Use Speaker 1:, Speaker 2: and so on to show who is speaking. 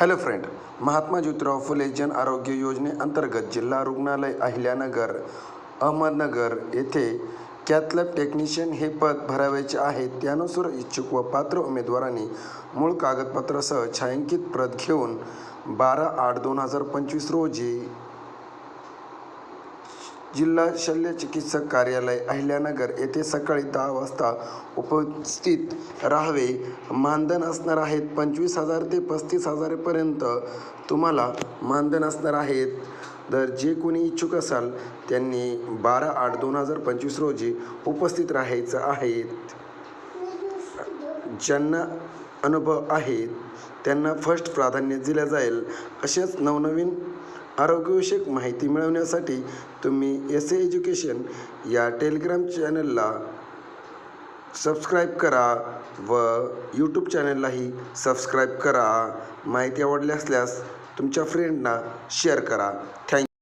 Speaker 1: Hello friend Mahatma Jyotirao Phule Jan Arogya योजनेअंतर्गत जिल्हा रुग्णालय अहिल्यानगर अहमदनगर येथे कॅथलॅब टेक्निशियन हे पद भरावयाचे आहे. त्यानुसार इच्छुक व पात्र उमेदवारांनी मूळ कागदपत्रासह छायांकित प्रत घेऊन बारा आठ दोन हजार पंचवीस रोजी जिल्हा शल्यचिकित्सक कार्यालय अहिल्यानगर येथे सकाळी दहा वाजता उपस्थित राहावे. मानधन असणार आहेत पंचवीस हजार ते पस्तीस हजारापर्यंत. तुम्हाला मानधन असणार आहेत. तर जे कोणी इच्छुक असाल त्यांनी बारा आठ दोन हजार पंचवीस रोजी उपस्थित राहायचं आहे ज्यांना अनुभव आहेत त्यांना फर्स्ट प्राधान्य दिलं जाईल. असेच नवनवीन आरोग्यविषयक माहिती मिळवण्यासाठी तुम्ही एस एज्युकेशन या टेलिग्राम चॅनलला सबस्क्राईब करा व यूट्यूब चॅनललाही सबस्क्राईब करा. माहिती आवडली असल्यास तुमच्या फ्रेंडना शेअर करा. थँक